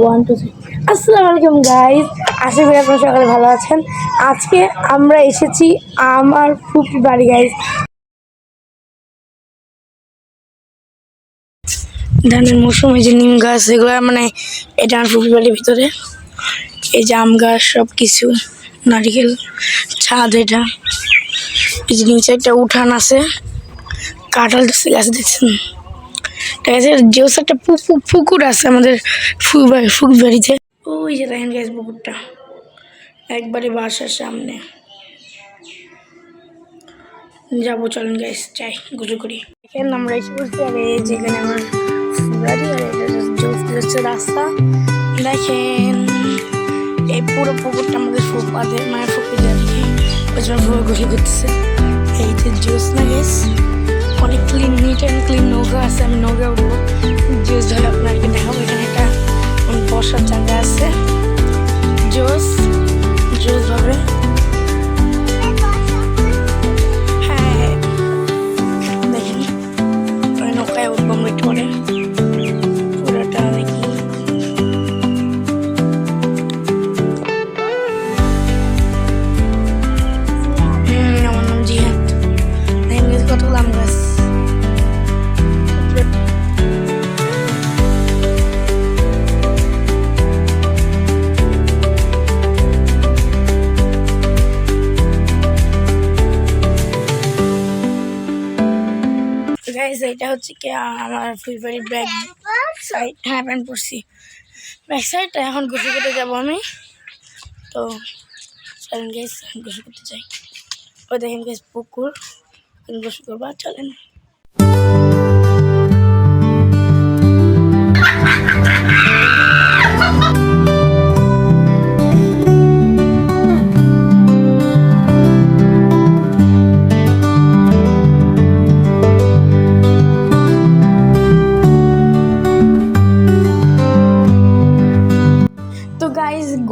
One two three আসসালামু আলাইকুম guys আশা করি আপনারা সকালে ভালো আছেন। আজকে আমরা এসেছি আমার ফুপি বাড়ি গাইজ ধানের মৌসুমে যে নিম গাছ, এগুলো মানে এটা আমার ফুপি বাড়ির ভিতরে। এই আম গাছ সব কিছু নারিকেল, ছাদ এটা। এই যে নিচে একটা উঠান আছে। কাঁঠাল গাছ দেখছেন? ঠিক আছে যেহেতু একটা পুকুর আছে আমাদের ফুক বাড়ি ওই যে দেখেন গ্যাস পুকুরটা। একবারে বাসার সামনে। যাব, চলেন গ্যাস চাই গুজু করি এখানে আমরা এসে বলছি আর এই যেখানে আমার ফুক বাড়ি, আর হচ্ছে রাস্তা। দেখেন, এই পুরো পুকুরটা আমাদের ফুপাদের মানে ফুপিদের আর কি। ওই জন্য গোসল করতেছে এই যে জোস না গেস অনেক ক্লিন গাইস এটা হচ্ছে কি আমার ফুলবাড়ির ব্যাগ সাইড হ্যাঁ প্যান্ট পরছি। ব্যাক সাইডটা এখন গোসল করতে যাব আমি। তো, চলেন গাইস গোসল করতে চাই ও দেখেন গেস পুকুর গোসল করব চলেন।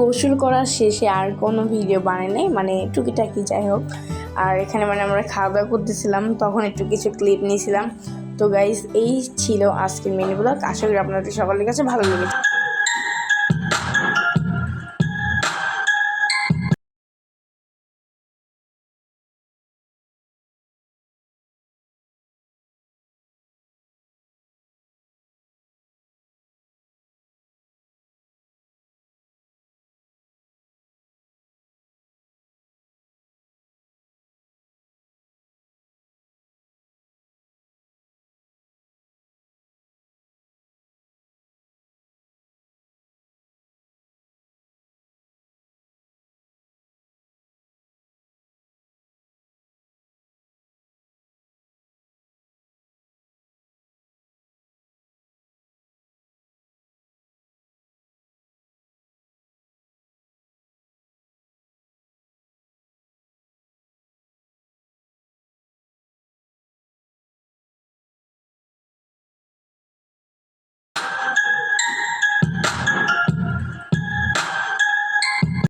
গোসল করার শেষে আর কোনো ভিডিও বানাই নাই মানে টুকিটাকি যাই হোক। আর এখানে মানে আমরা খাওয়া দাওয়া করতেছিলাম, তখন একটু কিছু ক্লিপ নিয়েছিলাম। তো গাইজ এই ছিল আজকের মেনু ব্লগ আশা করি আপনাদের সকলের কাছে ভালো লেগেছে।